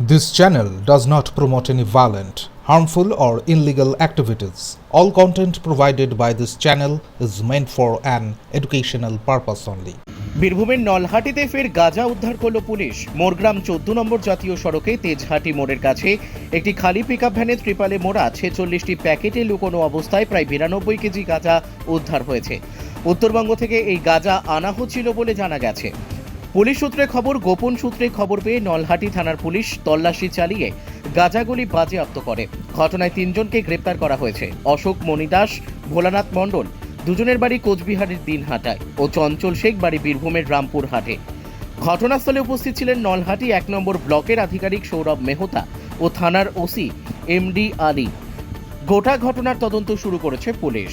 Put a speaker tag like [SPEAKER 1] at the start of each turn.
[SPEAKER 1] This channel does not promote any violent, harmful, or illegal activities. All content provided by this channel is meant for an educational purpose only.
[SPEAKER 2] বীরভূমের নলহাটিতে ফের গাঁজা উদ্ধার করল police Morgram চোদ্দ নম্বর জাতীয় সড়কে তেজহাটি মোড়ের কাছে একটি খালি পিকআপ ভ্যানে ত্রিপালে মোড়া ছেচল্লিশটি প্যাকেটে লুকোনো অবস্থায় প্রায় বিরানব্বই কেজি গাঁজা উদ্ধার হয়েছে উত্তরবঙ্গ থেকে এই গাঁজা আনা হচ্ছিল বলে জানা গেছে পুলিশ সূত্রে খবর, গোপন সূত্রে খবর পেয়ে নলহাটি থানার পুলিশ তল্লাশি চালিয়ে গাঁজাগুলি বাজেয়াপ্ত করে। ঘটনায় তিনজনকে গ্রেপ্তার করা হয়েছে। অশোক মণিদাস ভোলানাথ মণ্ডল, দুজনের বাড়ি কোচবিহারের দিনহাটায় ও চঞ্চল শেখ বাড়ি বীরভূমের রামপুর হাটে ঘটনাস্থলে উপস্থিত ছিলেন নলহাটি এক নম্বর ব্লকের আধিকারিক সৌরভ মেহতা ও থানার ওসি এমডি আলী। গোটা ঘটনার তদন্ত শুরু করেছে পুলিশ।